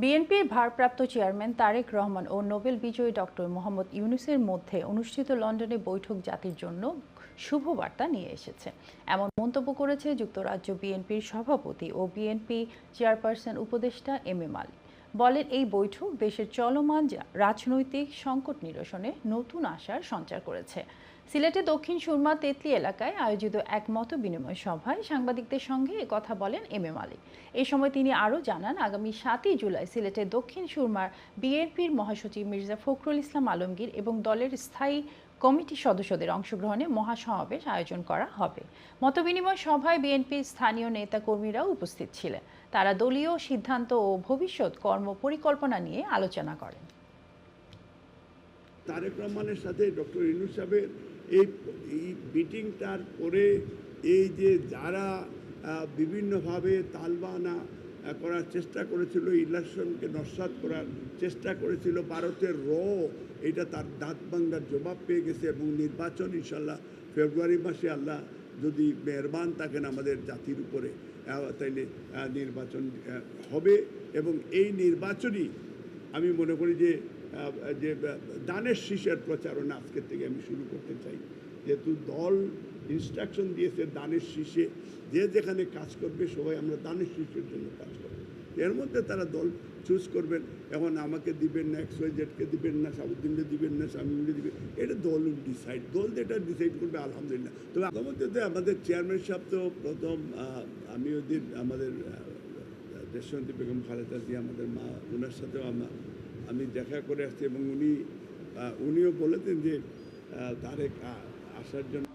বিএনপির ভারপ্রাপ্ত চেয়ারম্যান তারেক রহমান ও নোবেল বিজয়ী ডক্টর মোহাম্মদ ইউনুসের মধ্যে অনুষ্ঠিত লন্ডনে বৈঠক জাতির জন্য শুভবার্তা নিয়ে এসেছে। এমন মন্তব্য করেছে যুক্তরাজ্য বিএনপির সভাপতি ও বিএনপি চেয়ারপারসন উপদেষ্টা এম এ মালিক। বলেন এই বৈঠক দেশের চলমান রাজনৈতিক সংকট নিরসনে নতুন আশার সঞ্চার করেছে। সিলেটে দক্ষিণ সুরমা তেতলি এলাকায় আয়োজিত এক মত বিনিময় সভায় সাংবাদিকদের সঙ্গে কথা বলেন এম এ মালিক। এই সময় তিনি আরও জানান, আগামী সাতই জুলাই সিলেটের দক্ষিণ সুরমার বিএনপির মহাসচিব মির্জা ফখরুল ইসলাম আলমগীর এবং দলের স্থায়ী কমিটি সদস্যদের অংশগ্রহণে মহাসমাবেশ আয়োজন করা হবে। মতবিনিময় সভায় বিএনপির স্থানীয় নেতা নেতাকর্মীরাও উপস্থিত ছিলেন। তারা দলীয় সিদ্ধান্ত ও ভবিষ্যৎ কর্ম পরিকল্পনা নিয়ে আলোচনা করেন। তারেক রহমানের সাথে ডক্টর ইনু সাহেবের এই মিটিংটার পরে এই যে যারা বিভিন্নভাবে তালবানা করার চেষ্টা করেছিল ইলেকশনকে নস্বাত করার চেষ্টা করেছিল। ভারতের র, এটা তার দাঁত ভাঙ্গার জবাব পেয়ে গেছে এবং নির্বাচন ইনশাল্লাহ ফেব্রুয়ারি মাসে আল্লাহ যদি মেহরবান থাকেন আমাদের জাতির উপরে তাইলে নির্বাচন হবে এবং এই নির্বাচনই আমি মনে করি যে যে দানের শীষের প্রচারণা আজকের থেকে আমি শুরু করতে চাই। যেহেতু দল ইনস্ট্রাকশন দিয়েছে দানের শীষে যে যেখানে কাজ করবে সবাই আমরা দানের শীষের জন্য কাজ করব। এর মধ্যে তারা দল চুজ করবেন এখন আমাকে দিবেন না এক্স ওয়াই জেডকে দিবেন না সাবুদ্দিনকে দিবেন না শামীমকে দিবেন এটা দল ডিসাইড দল যেটা ডিসাইড করবে আলহামদুলিল্লাহ। তবে আগামীতে আমাদের চেয়ারম্যান সাহেব তো প্রথম আমি ওই দিন আমাদের আহ, বেগম খালেদা জিয়া আমাদের মা ওনার সাথেও আমরা আমি দেখা করে আসছি এবং উনি উনিও বলেছেন যে তারেক আসার জন্য